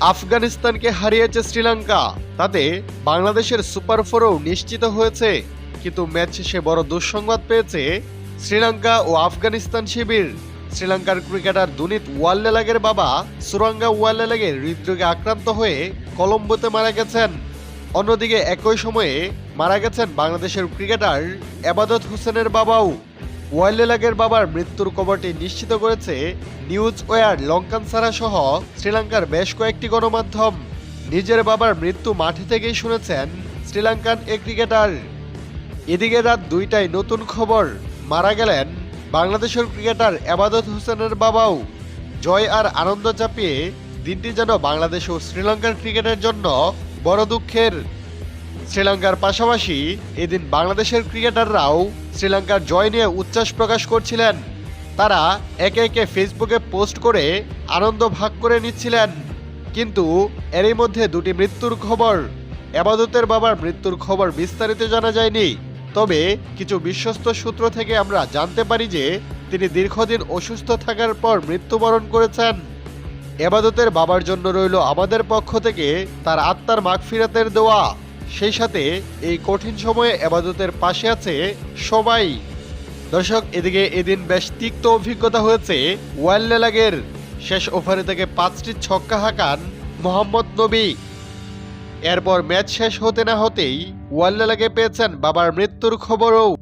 আফগানিস্তানকে হারিয়েছে শ্রীলঙ্কা। তাতে বাংলাদেশের সুপার ফোরও নিশ্চিত হয়েছে, কিন্তু ম্যাচ শেষে বড় দুঃসংবাদ পেয়েছে শ্রীলঙ্কা ও আফগানিস্তান শিবির। শ্রীলঙ্কার ক্রিকেটার দুনিত ওয়াল্লেলাগের বাবা সুরাঙ্গা ওয়াল্লেলাগের হৃদরোগে আক্রান্ত হয়ে কলম্বোতে মারা গেছেন। অন্যদিকে একই সময়ে মারা গেছেন বাংলাদেশের ক্রিকেটার এবাদত হোসেনের বাবাও। ওয়াইলেলাগের বাবার মৃত্যুর খবরটি নিশ্চিত করেছে নিউজ ওয়ার লঙ্কান সারা সহ শ্রীলঙ্কার বেশ কয়েকটি গণমাধ্যম। নিজের বাবার মৃত্যু মাঠে থেকেই শুনেছেন শ্রীলঙ্কান এ ক্রিকেটার। এদিকে রাত দুইটায় নতুন খবর, মারা গেলেন বাংলাদেশের ক্রিকেটার এবাদত হোসেনের বাবাও। জয় আর আনন্দ চাপিয়ে দিনটি যেন বাংলাদেশ ও শ্রীলঙ্কার ক্রিকেটের জন্য বড় দুঃখের শ্রীলঙ্কার পাশাপাশি এদিন বাংলাদেশের ক্রিকেটাররাও শ্রীলঙ্কার জয় নিয়ে উচ্ছ্বাস প্রকাশ করছিলেন। তারা একে একে ফেসবুকে পোস্ট করে আনন্দ ভাগ করে নিচ্ছিলেন। কিন্তু এরই মধ্যে দুটি মৃত্যুর খবর। এবাদতের বাবার মৃত্যুর খবর বিস্তারিত জানা যায়নি। তবে কিছু বিশ্বস্ত সূত্র থেকে আমরা জানতে পারি যে তিনি দীর্ঘদিন অসুস্থ থাকার পর মৃত্যুবরণ করেছেন। এবাদতের বাবার জন্য রইল আমাদের পক্ষ থেকে তার আত্মার মাগফিরাতের দোয়া। সেই সাথে এই কঠিন সময়ে এবাদতের পাশে আছে সবাই। দর্শক, এদিকে এদিন বেশ তিক্ত অভিজ্ঞতা হয়েছে ওয়াল্লেলাগের শেষ ওভারে থেকে পাঁচটি ছক্কা হাঁকান মোহাম্মদ নবী। এরপর ম্যাচ শেষ হতে না হতেই ওয়াল্লেলাগে পেয়েছেন বাবার মৃত্যুর খবরও।